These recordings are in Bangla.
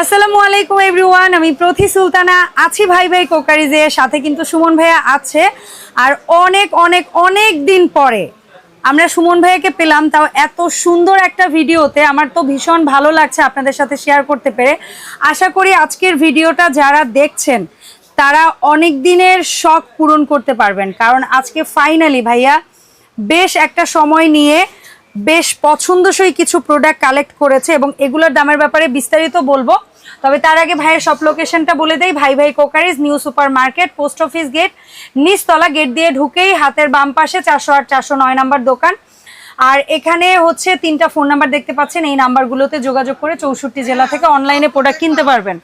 আসসালামু আলাইকুম এভরিওয়ান আমি প্রতি সুলতানা, আছি ভাই ভাই কোকারিজের সাথে কিন্তু সুমন ভাইয়া আছে। আর অনেক অনেক অনেক দিন পরে আমরা সুমন ভাইয়াকে পেলাম, তাও এত সুন্দর একটা ভিডিওতে। আমার তো ভীষণ ভালো লাগছে আপনাদের সাথে শেয়ার করতে পেরে। আশা করি আজকের ভিডিওটা যারা দেখছেন, তারা অনেক দিনের শখ পূরণ করতে পারবেন। কারণ আজকে ফাইনালি ভাইয়া, বেশ একটা সময় নিয়ে বেশ পছন্দসই কিছু প্রোডাক্ট কালেক্ট করেছে এবং এগুলোর দামের ব্যাপারে বিস্তারিত বলব। তবে তার আগে ভাইয়ের সব লোকেশনটা বলে দেই, ভাই ভাই crockeries new super market post office gate নিচতলা গেট দিয়ে ঢুকেই হাতের বাম পাশে চারশো আট, চারশো নয় নাম্বার দোকান। আর এখানে হচ্ছে তিনটা ফোন নাম্বার দেখতে পাচ্ছেন, এই নাম্বারগুলোতে যোগাযোগ করে চৌষট্টি জেলা থেকে অনলাইনে প্রোডাক্ট কিনতে পারবেন।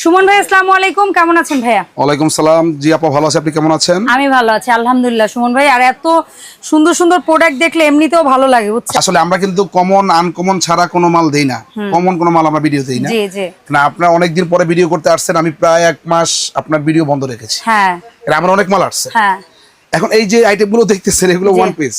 সুমন ভাই আসসালামু আলাইকুম। কেমন আছেন ভাইয়া? ওয়ালাইকুম সালাম। জি আপা ভালো আছে? আপনি কেমন আছেন? আমি ভালো আছি আলহামদুলিল্লাহ। সুমন ভাই আর এত সুন্দর সুন্দর প্রোডাক্ট দেখলে এমনিতেও ভালো লাগে বুঝছেন? আসলে আমরা কিন্তু কমন আনকমন ছাড়া কোনো মাল দেই না। কমন কোনো মাল আমরা ভিডিও দেই না। জি জি। না আপনার অনেকদিন পরে ভিডিও করতে আসছেন আমি প্রায় এক মাস আপনার ভিডিও বন্ধ রেখেছি। হ্যাঁ। এর আমার অনেক মাল আসছে। হ্যাঁ। এখন এই যে আইটেমগুলো দেখতেছেন এগুলো ওয়ান পিস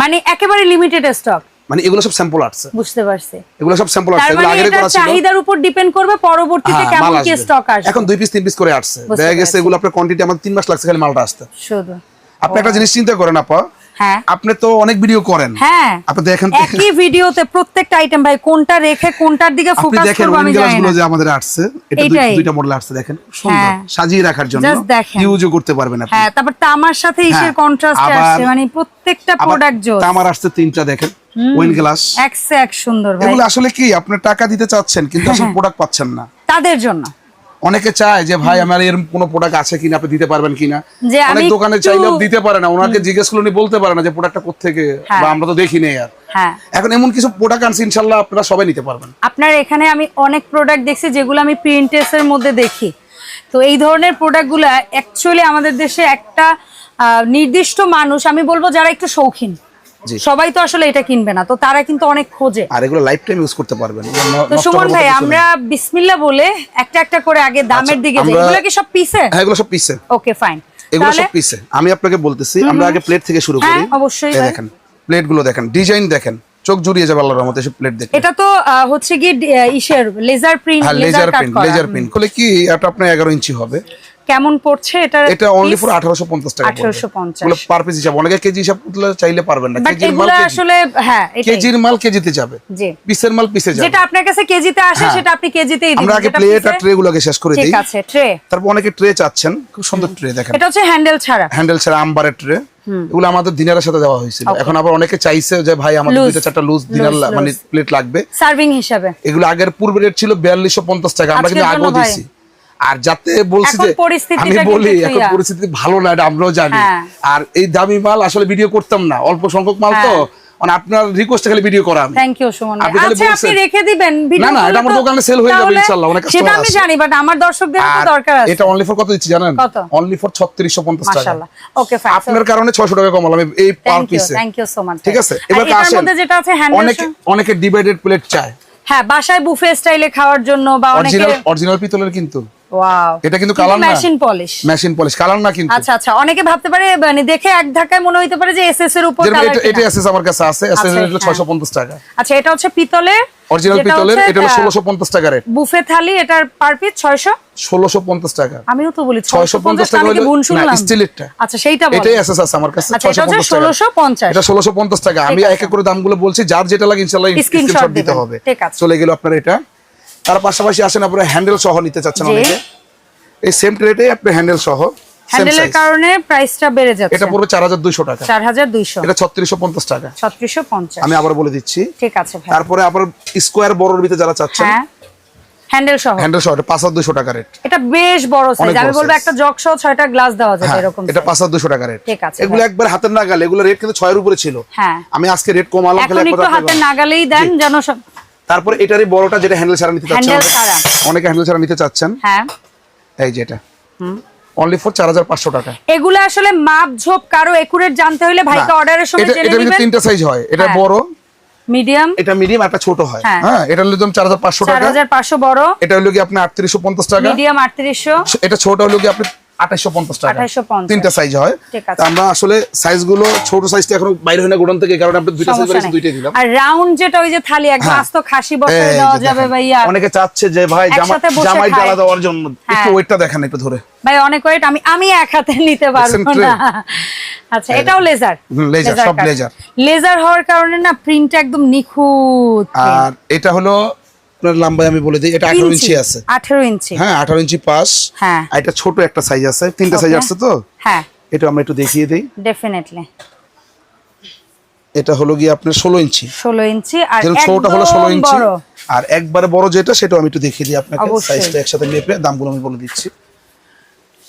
মানে একেবারে লিমিটেড স্টক মানে এগুলো সব স্যাম্পল আসছে বুঝতে পারছি। এগুলো সব স্যাম্পল আসছে এগুলো আগে আগের করা ছিল। চাহিদার উপর ডিপেন্ড করবে পরবর্তীতে হ্যাঁ, কেমন কি। স্টক আসবে। এখন দুই পিস তিন পিস করে আসছে দেখা গেছে এগুলো আপনার কোয়ান্টিটি আমাদের তিন মাস লাগছে খালি মালটা আসতে। শুধু। আপনি একটা জিনিস চিন্তা করেন আপা হ্যাঁ। আপনি তো অনেক ভিডিও করেন। হ্যাঁ। আপনি দেখেন তো- একই ভিডিওতে প্রত্যেকটা আইটেম ভাই কোনটা রেখে কোনটার দিকে ফোকাস করব আমি জানি না। যে আমাদের আসছে এটা দুই- দুইটা মডেল আসছে দেখেন সুন্দর। হ্যাঁ। সাজিয়ে রাখার জন্য। ইউজও করতে পারবেন আপনি। হ্যাঁ তারপর তামার সাথে ইসের হ্যাঁ, কন্ট্রাস্টে আসছে মানে প্রত্যেকটা প্রোডাক্ট জোস তামার আসছে তিনটা দেখেন ওয়েন গ্লাস এক সুন্দর ভাই। এগুলো আসলে কি আপনি টাকা দিতে চাচ্ছেন কিন্তু আসলে প্রোডাক্ট পাচ্ছেন না। তাদের জন্য। অনেকে চায় যে ভাই আমার এরকম কোনো প্রোডাক্ট আছে কিনা? আপনি দিতে পারবেন কিনা? অনেক দোকানে চাইলেও দিতে পারে না। ওনাকে জিজ্ঞেস করলে বলতে পারে না যে প্রোডাক্টটা কোথেকে হ্যাঁ। বা আমরা তো দেখি নেই আর। হ্যাঁ। এখন এমন কিছু প্রোডাক্ট আনছি ইনশাল্লাহ আপনারা সবাই নিতে পারবেন। আপনার এখানে আমি অনেক প্রোডাক্ট দেখছি যেগুলো আমি প্রিন্টেসের মধ্যে দেখি। তো এই ধরনের প্রোডাক্টগুলো অ্যাকচুয়ালি আমাদের দেশে একটা নির্দিষ্ট মানুষ আমি বলব যারা একটু শৌখিন। সবাই তো আসলে এটা কিনবে না তো তারা কিন্তু অনেক খোঁজে। আর এগুলো লাইফ টাইম ইউজ করতে পারবেন। তো সুমন ভাই আমরা বিসমিল্লা বলে একটা একটা করে আগে দামের দিকে যাই। এগুলো কি সব পিসে হ্যাঁ এগুলো সব পিসে ওকে ফাইন এগুলো সব পিসে আমি আপনাকে বলতেছি আমরা আগে প্লেট থেকে শুরু হ্যাঁ, করি অবশ্যই দেখেন প্লেটগুলো দেখেন ডিজাইন দেখেন চোখ জুড়িয়ে যাবে আল্লাহর রহমতে এসব প্লেট দেখে এটা তো হচ্ছে কি ইসের লেজার প্রিন্ট হ্যাঁ লেজার প্রিন্ট করা। লেজার প্রিন্ট করলে কি এটা আপনার এগারো ইঞ্চি হবে। কেমন পড়ছে? এটা এটা অনলি ফর আঠারোশো পঞ্চাশ টাকা 1850 এগুলো পার পিস হিসাব। অনেকে কেজি হিসাব করলে চাইলে পারবেন না। কেজির মাল কেজি। আসলে হ্যাঁ কেজির মাল কেজিতে যাবে। জি। পিসের মাল পিসে যাবে। যেটা আপনার কাছে কেজিতে আসে হ্যাঁ। সেটা আপনি কেজিতেই দিন আমরা আগে প্লেট আর ট্রে গুলোকে শেষ করে দিই। ঠিক আছে ট্রে তারপর অনেকে ট্রে চাচ্ছেন। খুব সুন্দর ট্রে দেখেন। এটা হচ্ছে হ্যান্ডেল ছাড়া। হ্যান্ডেল ছাড়া আম্বারের ট্রে এগুলো আমাদের দিনারের সাথে দেওয়া হয়েছিল। এখন আবার অনেকে চাইছে যে ভাই আমাদের দুইটা চারটা লুজ দিনার মানে প্লেট লাগবে। সার্ভিং হিসাবে। এগুলো আগের পূর্বে রেট ছিল বিয়াল্লিশশো পঞ্চাশ টাকা। আমরা কিন্তু আগেও। দিছি। আর যাতে বলছি যে আমি বলি এখন পরিস্থিতি ভালো না এটা আমরাও জানি। হ্যাঁ। আর এই দামি মাল আসলে ভিডিও করতাম না অল্প সংখ্যক মাল তো। হ্যাঁ। মানে আপনার রিকোয়েস্টে খালি ভিডিও করা আমি। থ্যাংক ইউ সুমন আপনি খালি আচ্ছা আপনি রেখে দিবেন ভিডিও না, না, এটা আমার দোকানে sell হয়ে যাবে ইনশাআল্লাহ, অনেক সেটা আমি জানি বাট আমার দর্শকদের তো দরকার আছে। এটা অনলি ফর কত দিচ্ছি জানেন? অনলি ফর ছত্রিশশো পঞ্চাশ টাকা। মাশাআল্লাহ। ওকে ফাইন আপনার কারণে টাকা কমালাম এই- এই পার পিসে থ্যাংক ইউ সো মাচ ঠিক আছে এবার এটার আসেন। মধ্যে যেটা আছে হ্যান্ডেল অনেকে অনেকে ডিভাইডেড প্লেট চায়। হ্যাঁ বাসায় বুফে স্টাইলে খাওয়ার জন্য বা অনেকে অরিজিনাল অরিজিনাল পিতলের কিন্তু। এটা কিন্তু কালার না। Machine polish machine polish colour না কিন্তু। আচ্ছা আচ্ছা অনেকে ভাবতে পারে মানে দেখে এক ধাক্কায় মনে হইতে পারে যে এসএস এর উপর যেরকম এটা এটা এসএস আমার কাছে আছে এসএস আচ্ছা, এর হ্যাঁ। ছয়শো পঞ্চাশ টাকা। আচ্ছা এটা হচ্ছে পিতলের অরিজিনাল পিতলের এটা হলো আহ, ষোলোশো পঞ্চাশ টাকা রেট বুফে থালি এটার পার পিস 600 ষোলোশো পঞ্চাশ টাকা। আমিও তো বলি 650 টাকা হলো- না, স্টিলেরটা। আচ্ছা সেইটা বল। এটাই এসএস আছে আমার কাছে আচ্ছা এটা হচ্ছে 650 টাকা। 1650 পঞ্চাশ। টাকা। আমি এক এক করে দামগুলো বলছি যার যেটা লাগে স্ক্রিনশট দিতে হবে। ঠিক আছে। চলে গেল আপনার এটা। তার পাশাপাশি আসেন আপনারা হ্যান্ডেল সহ নিতে চাচ্ছেন অনেকে। এই সেম রেটে আপনি হ্যান্ডেল সহ হ্যান্ডেলের কারণে প্রাইসটা বেড়ে যাচ্ছে। এটা হাজার দুইশো টাকা। 4200 এটা ছত্রিশশো পঞ্চাশ টাকা। 3650 আমি আবার বলে দিচ্ছি। ঠিক আছে ভাই। তারপরে আবার স্কোয়ার বড়র ভিতরে যারা চাচ্ছেন হ্যাঁ। হ্যান্ডেল সহ। হ্যান্ডেল সহ এটা পাঁচ হাজার দুশো টাকা রেট। এটা বেশ বড় সাইজ আমি বলব একটা জগ সহ ছয়টা গ্লাস দেওয়া যাবে হ্যাঁ এরকম এটা size। পাঁচ হাজার দুশো টাকা রেট। ঠিক আছে এগুলো একবার হাতের নাগালে এগুলো রেট কিন্তু ছয়ের উপরে ছিল। হ্যাঁ। আমি আজকে রেট কমালাম এখন একটু একবার হাতে নাগালেই দেন যেন সব তারপরে এটারই বড়টা যেটা হ্যান্ডেল ছাড়া নিতে চাচ্ছেন। অনেকে হ্যান্ডেল ছাড়া নিতে চাচ্ছেন। হ্যাঁ। এই যেটা অনলি ফর চার হাজার পাঁচশো টাকা। এগুলো আসলে মাপ ঝোপ কারও একুরেট জানতে হলে ভাইকে অর্ডারের সময় এটা জেনে এটা কিন্তু তিনটা সাইজ হয়। এটা হ্যাঁ। বড় মিডিয়াম এটা মিডিয়াম একটা ছোট হয়। হ্যাঁ। হ্যাঁ এটা হলো হাজার পাঁচশো টাকা। হাজার পাঁচশো বড়। এটা হলো কি আটত্রিশশো পঞ্চাশ টাকা? মিডিয়াম আটত্রিশশো। এটা ছোট হলো কি আপনি আঠাইশো পঞ্চাশ টাকা। 2850 তিনটা সাইজ হয়। আমরা আসলে সাইজগুলো ছোট সাইজটা এখনও বাইরে হয় না গোডাউন থেকে কারণ আমরা দুইটা সাইজ বানিয়েছি দুইটাই দিলাম। আর রাউন্ড যেটা ওই যে থালি একদম হ্যাঁ। আস্ত খাসি বসায় দেওয়া যাবে ভাইয়া। অনেকে চাচ্ছে যে ভাই জামা জামাই জ্বালা দেওয়ার জন্য। একটু হ্যাঁ। ওয়েটটা দেখেন একটু ধরে। ভাই অনেক ওয়েট আমি আমি এক হাতে নিতে পারব না। আচ্ছা এটাও লেজার সব laser। লেজার হওয়ার কারণে না প্রিন্টটা একদম নিখুঁত। আর এটা হলো আপনার লম্বায় আমি বলে দিই এটা আঠারো ইঞ্চি। আছে। আঠেরো ইঞ্চি। হ্যাঁ আঠারো ইঞ্চি পাস। হ্যাঁ। এটা ছোট একটা সাইজ আছে। তিনটা সাইজ আছে তো? হ্যাঁ। এটা আমরা একটু দেখিয়ে দিই। ডেফিনেটলি এটা হলো গিয়ে আপনার ষোলো ইঞ্চি। ষোলো ইঞ্চি আর ছোটটা হলো ষোলো একদম ইঞ্চি। বড়। আর একবারে বড় যেটা সেটা আমি একটু দেখিয়ে দিই আপনাকে। সাইজটা একসাথে মেপে দামগুলো আমি বলে দিচ্ছি।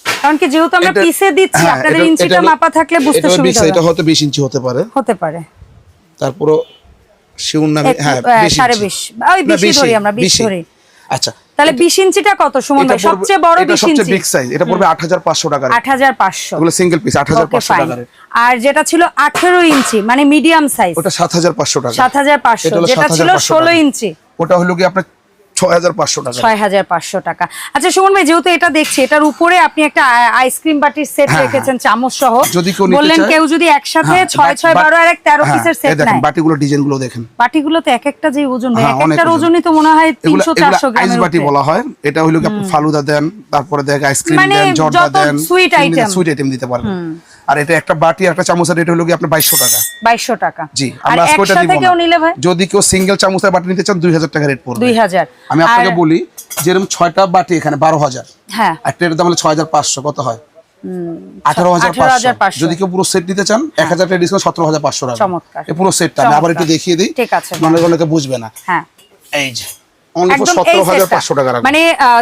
কারণ কি যেহেতু আমরা পিসে দিচ্ছি হ্যাঁ, আপনাদের ইঞ্চিটা মাপা থাকলে বুঝতে সুবিধা 20 এটা হবে হয়তো বিশ ইঞ্চি হতে পারে। হতে পারে। তারপরও শিউর নামে হ্যাঁ 20 সাড়ে বিশ। ওই 20 ধরি আমরা, 20 20 ধরি। আচ্ছা তাহলে বিশ ইঞ্চিটা কত সুমন ভাই? সবচেয়ে বড় এটা বিশ সবচেয়ে বিগ সাইজ এটা পড়বে আট হাজার পাঁচশো টাকা আট হাজার পাঁচশো। এগুলো সিঙ্গেল পিস আট হাজার পাঁচশো ফাইন আর যেটা ছিল আঠেরো ইঞ্চি মানে মিডিয়াম সাইজ ওটা সাত হাজার পাঁচশো টাকা সাত হাজার পাঁচশো এটা হলো যেটা ছিল 7,500 ষোলো ইঞ্চি। ওটা হলো কি আপনার টাকা। আচ্ছা সুমন ভাই যেহেতু এটা দেখছি এটার উপরে আপনি একটা আইসক্রিম বাটির সেট হ্যাঁ, রেখেছেন চামচ সহ। কেউ বললেন কেউ যদি একসাথে হ্যাঁ, আর হ্যাঁ, পিসের এই সেট দেখেন নেয়। বাটিগুলো ডিজাইনগুলো দেখেন। বাটিগুলো তো এক একটা যে ওজন ভাই হ্যাঁ, এক একটার ওজনই তো মনে হয় আইস বাটি বলা হয়। এটা হলো কি আপনি ফালুদা দেন তারপরে দেখ আইসক্রিম মানে দেন জর্দা দেন sweet item। সুইট আইটেম দিতে পারবেন। আর এটা একটা বাটি আর একটা চামচের এটা হলো কি আপনার বাইশশো টাকা। বাইশশো টাকা। জি আমরা আজকে ওটা দিব না। যদি কেউ সিঙ্গেল চামচের বাটি নিতে চান দুই হাজার টাকা রেট পড়বে। দুই হাজার। আমি আপনাকে বলি যেরকম ছয়টা বাটি এখানে বারো হাজার। হ্যাঁ। আর এটার দাম হলো ছয় হাজার পাঁচশো কত হয়? আঠারো হাজার 18,500 পাঁচশো। যদি কেউ পুরো সেট নিতে চান এক হাজার টাকা ডিসকাউন্ট সতেরো হাজার পাঁচশো টাকা। পুরো সেটটা আমি আবার একটু দেখিয়ে দিই। ঠিক আছে। অনেকে বুঝবে না। হ্যাঁ। এই যে মানে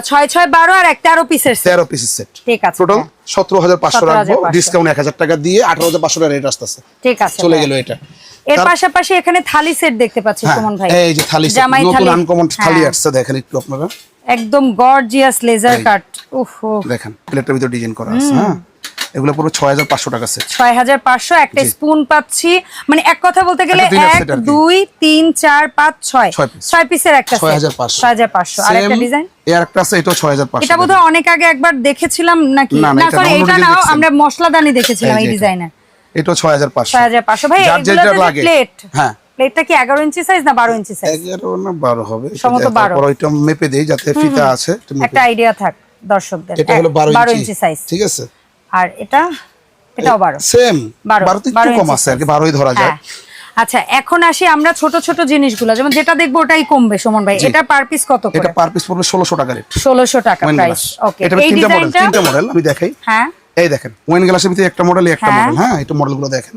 ছয় ছয় বারো আর এক তেরো পিসের। তেরো পিসের সেট ঠিক আছে। টোটাল। সতেরো হাজার পাঁচশো 17,500 রাখব ডিসকাউন্ট এক হাজার টাকা দিয়ে আঠারো হাজার পাঁচশো টাকা রেট আসতেছে। ঠিক আছে চলে। গেল এটা। এর পাশাপাশি এখানে থালি সেট দেখতে পাচ্ছি হ্যাঁ, সুমন ভাই। এই যে থালি সেট নতুন আনকমন থালি হ্যাঁ, আসছে দেখেন একটু আপনারা। একদম গর্জিয়াস লেজার কাট উফ দেখেন প্লেটের ভিতর ডিজাইন করা আছে হ্যাঁ। এগুলো পুরো ছয় হাজার পাঁচশো টাকা সেট ছয় হাজার পাঁচশো একটা স্পুন পাচ্ছি। মানে এক কথা বলতে গেলে এক। দুই তিন চার পাঁচ ছয়। ছয় পিসের একটা ছয় হাজার পাঁচশো। ছয় হাজার পাঁচশো। আর একটা ডিজাইন এর একটা আছে এটাও ছয় হাজার পাঁচশো এটা বোধহয় অনেক আগে একবার দেখেছিলাম নাকি? না, না, না সরি এটা নাও আমরা মশলাদানি দেখেছিলাম এই এটা। ভাই লাগে। প্লেট হ্যাঁ। প্লেটটা কি এগারো ইঞ্চি সাইজ না বারো ইঞ্চি সাইজ না হবে। 12 মেপে দেই যাতে ফিতা আছে। একটা আইডিয়া থাক দর্শকদের। এটা হলো বারো ইঞ্চি। সাইজ ঠিক আছে? আর এটা এটাও বারো। সেম বারো, বারো তো বারো একটু কম আছে আর কি বারোই ধরা যায় হ্যাঁ। আচ্ছা এখন আসি আমরা ছোট ছোট জিনিসগুলো যেমন যেটা দেখব ওটাই কমবে সুমন ভাই। এটা পার পিস কত করে? এটা পার পিস পড়বে ষোলোশো টাকা রেট ষোলোশো টাকা ওয়েন প্রাইস ওকে এটা তিনটা মডেল তিনটা মডেল আমি দেখাই। হ্যাঁ। এই দেখেন ওয়েন গ্লাসের ভিতরে একটা মডেল একটা হ্যাঁ। মডেল হ্যাঁ এটা মডেলগুলো দেখেন।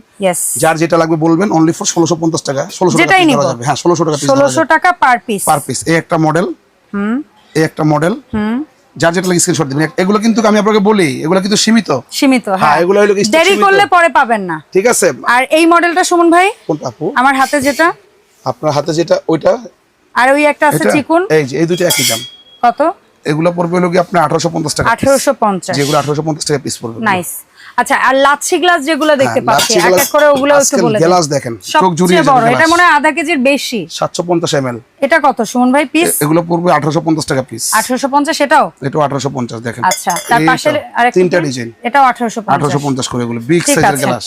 যার যেটা লাগবে বলবেন অনলি ফর ষোলোশো পঞ্চাশ টাকা ষোলোশো টাকা যেটাই piece যাবে। হ্যাঁ ষোলোশো টাকা পিস ষোলোশো টাকা পার পিস পার পিস এই একটা মডেল হুম। এই একটা মডেল হুম। যার যেটা লাগে স্ক্রিনশট দিবেন এগুলো কিন্তু আমি আপনাকে বলি এগুলো কিন্তু সীমিত। সীমিত হ্যাঁ, হ্যাঁ এগুলো হলো দেরি করলে পরে পাবেন না। ঠিক আছে। আর এই মডেলটা সুমন ভাই কোনটা আপু? আমার হাতে যেটা। আপনার হাতে যেটা ওইটা? আর ওই একটা আছে চিকুন। এই যে এই দুটো একই দাম। কত? এগুলো পড়বে হলো কি আপনার আঠারোশো পঞ্চাশ টাকা piece। আঠারোশো পঞ্চাশ। যেগুলো আঠারোশো পঞ্চাশ টাকা পিস পড়বে। নাইস আচ্ছা আর লাচ্ছি গ্লাস যেগুলো দেখতে হ্যাঁ, পাচ্ছি এক এক করে ওগুলো একটু বলে গ্লাস দেখেন, চোখ জুড়িয়ে বড় এটা মনে হয় আধা কেজির বেশি। সাতশো পঞ্চাশ এম এটা কত সুমন ভাই পিস এগুলো পড়বে আঠারোশো পঞ্চাশ টাকা পিস আঠারোশো পঞ্চাশ এটাও? এটাও আঠারোশো পঞ্চাশ দেখেন। আচ্ছা তার পাশে আরেকটা তিনটা ডিজাইন এটাও আঠারোশো আঠারোশো পঞ্চাশ পঞ্চাশ করে এগুলো বিগ সাইজের গ্লাস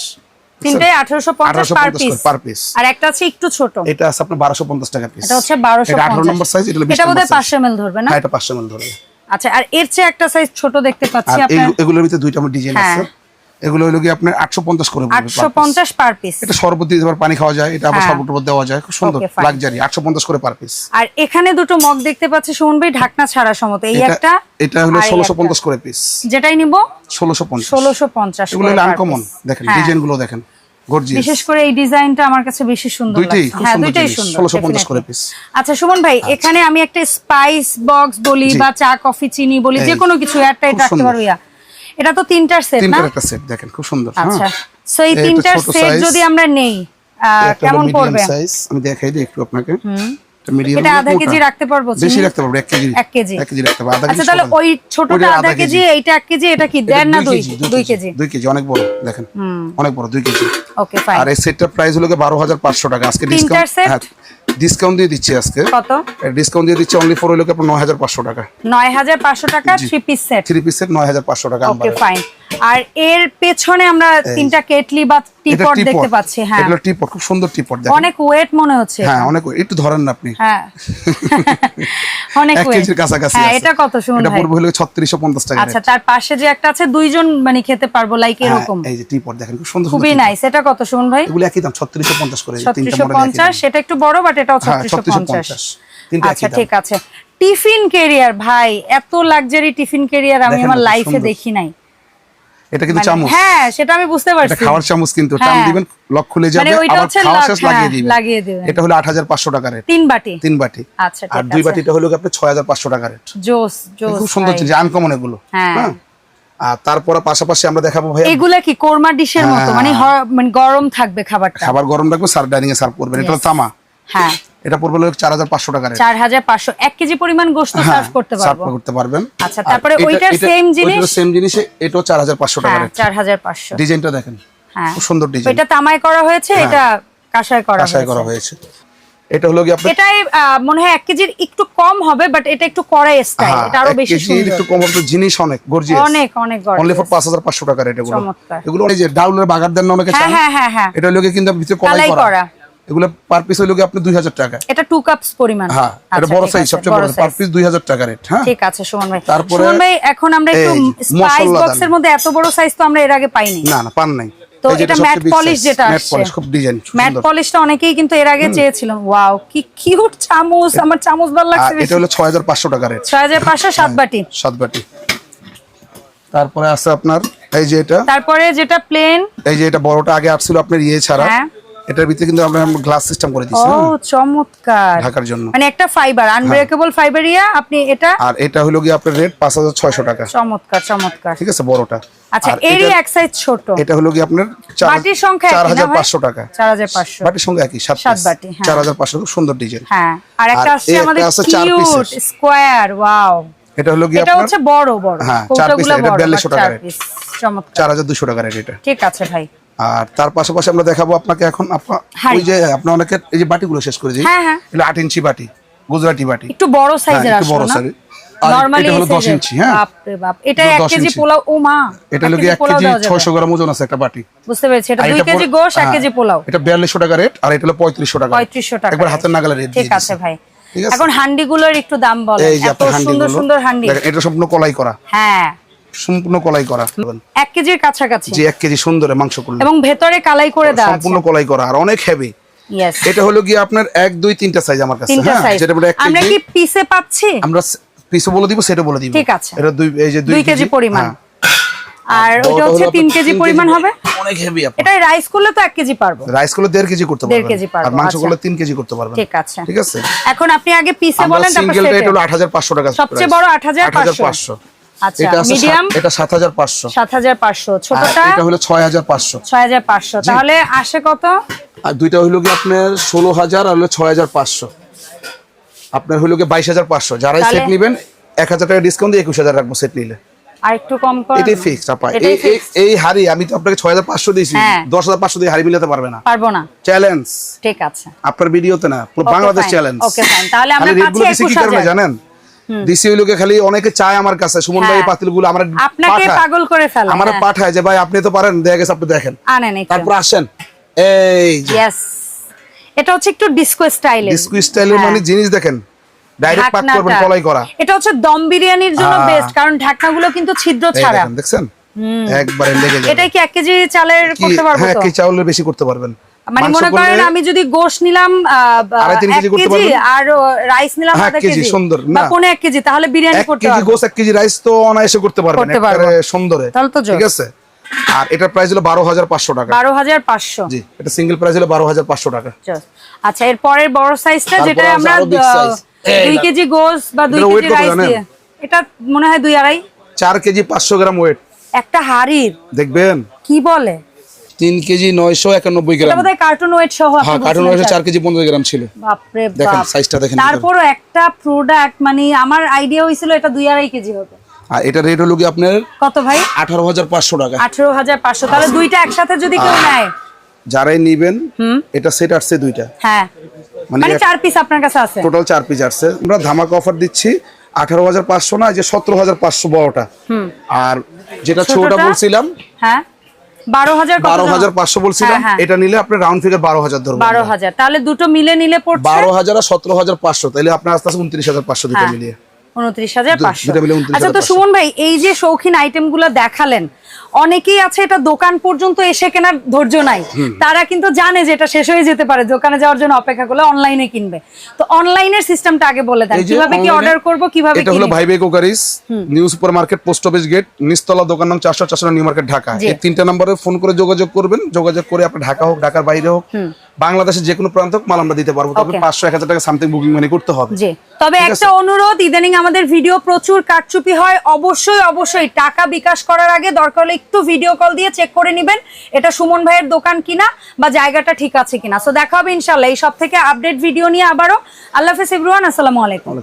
তিনটাই আঠারোশো পঞ্চাশ 1850 পার পিস per piece। আর একটা আছে একটু ছোট। এটা আছে আপনার বারোশো পঞ্চাশ টাকা পিস এটা হচ্ছে বারোশো এটা আঠারো নম্বর সাইজ এটা এটা বোধহয় size। পাঁচশো এমএল ধরবে না? হ্যাঁ এটা পাঁচশো এমএল ধরবে। আচ্ছা আর এর চেয়ে একটা সাইজ ছোট দেখতে পাচ্ছি আপনার। এগুলোর ভিতরে দুইটা ডিজাইন হ্যাঁ। আছে। এগুলো হলো কি আপনার আটশো পঞ্চাশ করে পড়বে per আটশো piece। পঞ্চাশ পার পিস এটা শরবত দিতে পারে পানি খাওয়া যায় এটা আবার হ্যাঁ। শরবত দেওয়া যায় খুব সুন্দর. লাক্সারি আটশো পঞ্চাশ করে পার পিস আর এখানে দুটো মগ দেখতে পাচ্ছি সুমন ভাই ঢাকনা ছাড়া সমত এই একটা এটা হলো আর এই ষোলোশো একটা। পঞ্চাশ করে পিস যেটাই নিব? ষোলোশো পঞ্চাশ। ষোলোশো পঞ্চাশ এগুলো করে হলো আনকমন দেখেন হ্যাঁ। ডিজাইনগুলো দেখেন গর্জিয়াস বিশেষ করে এই ডিজাইনটা আমার কাছে বেশি সুন্দর লাগছে। হ্যাঁ দুইটাই সুন্দর ষোলোশো পঞ্চাশ করে পিস আচ্ছা সুমন ভাই এখানে আমি একটা স্পাইস বক্স বলি বা চা কফি চিনি বলি যে কোনো কিছু খুব রাখতে। পারো ইয়া। এটা তো তিনটার সেট না? তিনটার সেট দেখেন খুব সুন্দর আচ্ছা হ্যাঁ সো এই তিনটার সেট যদি আমরা নেই কেমন পড়বে? সাইজ আমি দেখাই দিই একটু আপনাকে। এটা আধা কেজি রাখতে পারব বেশি রাখতে পারব এক কেজি এক কেজি। এক কেজি রাখতে পারব আধা আচ্ছা তাহলে ওই ছোটটা আধা কেজি এইটা এক কেজি এটা কি? দেড় না দুই কেজি, দুই কেজি দুই কেজি অনেক বড় দেখেন। অনেক বড় দুই কেজি। ওকে ফাইন আর এই সেটটার প্রাইস হলো বারো হাজার পাঁচশো টাকা আজকে ডিসকাউন্ট ডিসকাউন্ট দিয়ে দিচ্ছি আজকে। কত? ডিসকাউন্ট দিয়ে দিচ্ছি অনলি ফর হলো আপনার নয় হাজার পাঁচশো টাকা। নয় হাজার পাঁচশো টাকা থ্রি পিস সেট থ্রি পিসের নয় হাজার পাঁচশো টাকা ওকে ফাইন আর এর পেছনে আমরা তিনটা কেটলি বা টিপট দেখতে পাচ্ছি হ্যাঁ। এগুলো টিপট খুব সুন্দর টিপট দেখেন। অনেক ওয়েট মনে হচ্ছে। হ্যাঁ অনেক একটু ধরেন না আপনি। হ্যাঁ। অনেক ওয়েট। কেজির কাছাকাছি হ্যাঁ এটা কত শুনুন এটা পড়বে হলো ছত্রিশশো পঞ্চাশ টাকা আচ্ছা তার পাশে যে একটা আছে দুইজন মানে খেতে পারব লাইক এরকম। এই যে টিপট দেখেন খুব সুন্দর খুবই সুন্দর নাইস এটা কত শুনুন ভাই? এগুলো একই দাম ছত্রিশশো পঞ্চাশ করে তিনটা মডেল একই পঞ্চাশ দাম। সেটা একটু বড় বাট এটাও হ্যাঁ ছত্রিশশো ছত্রিশশো পঞ্চাশ। পঞ্চাশ তিনটা আচ্ছা ঠিক আছে। টিফিন কেরিয়ার ভাই এত লাক্সারি টিফিন কেরিয়ার আমি আমার লাইফে সুন্দর। দেখি নাই। এটা কিন্তু মানে- চামচ। হ্যাঁ সেটা আমি বুঝতে এটা খাওয়ার চামচ কিন্তু টান হ্যাঁ। দিবেন লক খুলে যাবে মানে ওইটা আবার খাওয়া শেষ হ্যাঁ, লাগিয়ে দিবেন। লাগিয়ে দিবেন। এটা হলো আট হাজার পাঁচশো টাকা রেট। তিন বাটি। তিন বাটি। আচ্ছা আর দুই বাটিটা হলো হাজার পাঁচশো টাকা রেট। জোস জোস খুব সুন্দর। জিনিস আনকমন এগুলো। হ্যাঁ। হ্যাঁ। আর তারপরে পাশাপাশি আমরা দেখাবো ভাই এগুলা কি কোরমা ডিশের মতো? হ্যাঁ। মানে মানে গরম থাকবে খাবারটা? খাবার গরম রাখব সার ডাইনিং এ সার্ভ করবেন। এটা তামা। হ্যাঁ। এটা পড়বে হাজার পাঁচশো টাকা রেট চার হাজার পাঁচশো এক কেজি পরিমাণ গোস্ত সার্ভ করতে সার্ভ পারব। করতে পারবেন। আচ্ছা, তারপরে ওইটার জিনিস? সেম জিনিস এটাও চার হাজার পাঁচশো টাকা হ্যাঁ রেট চার হাজার পাঁচশো। ডিজাইনটা দেখেন হ্যাঁ। খুব সুন্দর ডিজাইন এটা তামায় করা হয়েছে এটা কাঁসায় করা করা হয়েছে। এটা হলো কি আপনার এটাই মনে হয় এক কেজির একটু কম হবে বাট এটা একটু কড়াই স্টাইল হ্যাঁ, এটা আরও বেশি সুন্দর। একটু কম হবে জিনিস অনেক গর্জিয়াস অনেক অনেক অনলি ফর gorgeous। পাঁচ হাজার পাঁচশো টাকা রেট এগুলো। এগুলো এই যে ডাউলের বাগার দেন অনেকে হ্যাঁ চান? হ্যাঁ হ্যাঁ হ্যাঁ। এটা হলো কি কিন্তু ভিতরে করা। করা। এগুলো পার পিস হলো কি আপনি দুই হাজার টাকা। এটা টু কাপস পরিমাণ। হ্যাঁ এটা আচ্ছা, বড় সাইজ সবচেয়ে বড় পার পিস দুই হাজার টাকা রেট হ্যাঁ। ঠিক আছে সুমন ভাই। তারপরে সুমন ভাই এখন আমরা একটু স্পাইস বক্সের মধ্যে এত বড় সাইজ তো আমরা এর আগে পাইনি। না না পান নাই। তো এটা ম্যাট পলিশ যেটা ম্যাট পলিশ খুব ডিজাইন ম্যাট পলিশটা অনেকেই কিন্তু এর আগে চেয়েছিলেন ওয়াও কি কিউট চামচ আমার চামচ ভালো লাগছে এটা হলো ছয় হাজার পাঁচশো টাকা রেট ছয় হাজার পাঁচশো সাত বাটি। সাত বাটি। তারপরে আছে আপনার এই যে এটা। তারপরে যেটা প্লেন এই যে এটা বড়টা আগে আসছিল আপনার ইয়ে ছাড়া। হ্যাঁ। এটার ভিতরে কিন্তু আমরা গ্লাস সিস্টেম করে ও হ্যাঁ, চমৎকার। ঢাকার জন্য। মানে একটা ফাইবার আনব্রেকেবল ফাইবার ইয়া আপনি এটা আর এটা হলো কি আপনার রেট পাঁচ হাজার ছয়শো টাকা। চমৎকার চমৎকার। ঠিক আছে বড়টা। আচ্ছা এরই এক সাইজ ছোট। এটা হলো কি আপনার বাটির সংখ্যা চার একই না হাজার ভাই? পাঁচশো টাকা। চার হাজার পাঁচশো। বাটির সঙ্গে একই সাত সাত বাটি, হ্যাঁ। চার হাজার পাঁচশো খুব সুন্দর ডিজাইন হ্যাঁ আর একটা আমাদের আছে চার কিউট। স্কোয়ার ওয়াও এটা হলো কি এটা হচ্ছে বড় বড়। হ্যাঁ, চার কৌটাগুলো piece, এটা বড় 4200 টাকা চার চমৎকার। চার হাজার দুশো টাকা রেট এটা। ঠিক আছে ভাই। আর তার পাশাপাশি আমরা দেখাবো আপনাকে এখন। ওই যে আপনার অনেকে এই যে বাটিগুলো শেষ করে দিই। হ্যাঁ, হ্যাঁ। এগুলো আট ইঞ্চি বাটি গুজরাটি বাটি। একটু বড় হ্যাঁ, সাইজের একটু বড় size। নরমালি এটা হলো ইঞ্চি হ্যাঁ। বাপ রে বাপ। এটা এটা এক 10 কেজি পোলাও ও মা এটা কেজি গ্রাম ওজন আছে একটা বাটি। বুঝতে পেরেছি। এটা কেজি গোশ এক কেজি পোলাও। এটা টাকা রেট আর এটা হলো টাকা পঁয়ত্রিশশো টাকা একবার হাতের নাগালে রেট ঠিক আছে ভাই। ঠিক আছে? এখন হান্ডিগুলোর একটু দাম এত সুন্দর সুন্দর হান্ডি। এটা সম্পূর্ণ কলাই করা। হ্যাঁ। সম্পূর্ণ কলাই করা। এক কেজির কাছাকাছি? যে এক কেজি সুন্দরে মাংস করলে এবং ভেতরে কালাই করে দেওয়া সম্পূর্ণ কলাই করা আর অনেক হেভি এটা হলো কি আপনার এক দুই তিনটা সাইজ আমার কাছে হ্যাঁ? যেটা বলে এক আমরা কি পিসে পাচ্ছি? আমরা পিসও বলে দিব সেটা বলে দিব। ঠিক আছে। এটা দুই এই যে দুই কেজি। পরিমাণ। হ্যাঁ। আর ওটা হচ্ছে তিন কেজি পরিমাণ হবে? অনেক হেভি আপনার। এটা রাইস করলে তো এক কেজি পারব। রাইসগুলো দেড় কেজি করতে পারবেন। কেজি পারব, আর মাংস আচ্ছা। গুলো তিন কেজি করতে পারবেন। ঠিক আছে। ঠিক আছে? এখন আপনি আগে পিসে বলেন তারপর সিঙ্গেল রেট হলো আট হাজার পাঁচশো টাকা সবচেয়ে বড় 8,500 আচ্ছা এটা মিডিয়াম এটা ছোটটা? এটা হলো তাহলে আসে কত? আর দুইটা কি আপনার আর হলো কি যারাই সেট নিবেন এক হাজার টাকা ডিসকাউন্ট দিয়ে একুশ হাজার রাখব সেট নিলে। আর একটু কম এটাই আপা। এই এই- হাড়ি আমি তো আপনাকে ছয় হাজার পাঁচশো দিয়েছি। হ্যাঁ। দশ হাজার পাঁচশো দিয়ে হাড়ি মিলাতে পারবে না। পারব না। চ্যালেঞ্জ ঠিক আছে। আপনার ভিডিওতে না পুরো বাংলাদেশ চ্যালেঞ্জ Okay, fine. তাহলে আমরা খালি পাচ্ছি রেটগুলো দিছি কি কারণে 21,000 জানেন? দিছি ওই লোকে খালি অনেকে চায় আমার কাছে সুমন ভাই হ্যাঁ। পাতিলগুলো আমরা আপনাকে পাগল করে ফেলে আমার হ্যাঁ। পাঠায় যে ভাই আপনি তো পারেন দেখা গেছে আপনি দেখেন। তারপর আসেন। এই ইয়েস এটা হচ্ছে একটু ডিসকো ডিস্কো স্টাইলের মানে জিনিস দেখেন। ডাইরেক্ট পাক করবেন কলাই করা। এটা হচ্ছে দম বিরিয়ানির জন্য হ্যাঁ। বেস্ট কারণ ঢাকনাগুলো কিন্তু ছিদ্র ছাড়া। দেখেন দেখছেন? একবারে লেগে যাবে। এটাই কি এক কেজি চালের করতে পারব হ্যাঁ কি চাউলের বেশি করতে পারবেন। মানে মনে করেন আমি যদি গোশ নিলাম কেজি? আর রাইস নিলাম হ্যাঁ, কেজি, সুন্দর, না। পৌনে এক কেজি তাহলে বিরিয়ানি করতে কেজি গোস এক কেজি রাইস তো অনায়াসে করতে পারবেন পারব। সুন্দরে। তাহলে তো ঠিক আছে? আর এটার প্রাইস হলো বারো হাজার পাঁচশো টাকা। বারো হাজার পাঁচশো। জি এটা সিঙ্গেল প্রাইস হলো বারো হাজার পাঁচশো টাকা। আচ্ছা এর পরের বড় সাইজটা যেটা আমরা দুই কেজি গোস বা দুই কেজি রাইস দিয়ে। এটা মনে হয় দুই আড়াই। চার কেজি পাঁচশো গ্রাম ওয়েট একটা হাড়ির। দেখবেন? কি বলে? তিন কেজি নয়শো একানব্বই গ্রাম। কার্টুন ওয়েট সহ আপনি হ্যাঁ কার্টুন চার কেজি পনেরো গ্রাম ছিল। বাপরে দেখেন, বাপ। দেখেন তারপরও একটা প্রোডাক্ট মানে আমার আইডিয়া হয়েছিল এটা দুই আড়াই কেজি হবে। আর এটা রেট হলো কি আপনার কত ভাই? আঠারো হাজার পাঁচশো টাকা। আঠেরো হাজার পাঁচশো। তাহলে দুইটা একসাথে যদি কেউ নেয়? যারাই নিবেন এটা সেট আসছে দুইটা। হ্যাঁ। মানে মানে চার পিস আপনার কাছে আছে। টোটাল চার পিস আসছে। আমরা ধামাকা অফার দিচ্ছি আঠারো হাজার পাঁচশো না যে সতেরো হাজার পাঁচশো বড়টা। আর যেটা ছোটটা? বলছিলাম হ্যাঁ। বারো হাজার বারো হাজার পাঁচশো বলছিলাম হ্যাঁ, হ্যাঁ। এটা নিলে আপনার রাউন্ড ফিগার বারো হাজার বারো হাজার। তাহলে দুটো মিলে নিলে বারো হাজার আর সতেরো হাজার পাঁচশো। তাহলে আপনার আস্তে আস্তে উনত্রিশ হাজার পাঁচশো দুটো হ্যাঁ। মিলিয়ে। উনত্রিশ হাজার পাঁচশো। দুটো মিলে 29,500 আচ্ছা তো সুমন ভাই এই যে শৌখিন আইটেমগুলো দেখালেন অনেকেই আছে এটা দোকান পর্যন্ত এসে কেনার ধৈর্য নাই। তারা কিন্তু জানে যে এটা শেষ হয়ে যেতে পারে দোকানে যাওয়ার জন্য অপেক্ষা করলে অনলাইনে কিনবে। তো অনলাইনের সিস্টেমটা আগে বলে দেন কীভাবে কি অর্ডার করব কীভাবে এটা হলো নিবো? ভাই ভাই crockeries new super market post office gate নিস্তলা দোকান নাম চারশো চারশো নিউ মার্কেট ঢাকা। এই তিনটা নম্বরে ফোন করে যোগাযোগ করবেন যোগাযোগ করে আপনি ঢাকা হোক ঢাকার বাইরে হোক বাংলাদেশের যে কোনো প্রান্ত মাল আমরা দিতে পারব। তবে Okay. পাঁচশো এক হাজার টাকা সামথিং বুকিং মানে করতে হবে। জি। তবে একটা অনুরোধ ইদানিং আমাদের ভিডিও প্রচুর কারচুপি হয় অবশ্যই অবশ্যই টাকা বিকাশ করার আগে দরকার হলে একটু ভিডিও কল দিয়ে চেক করে নিবেন, এটা সুমন ভাইয়ের দোকান কিনা বা জায়গাটা ঠিক আছে কিনা। সো দেখা হবে ইনশাল্লাহ এই সব থেকে আপডেট ভিডিও নিয়ে আবারও। আল্লাহ হাফিজ ইবরুয়ান আসসালামু আলাইকুম।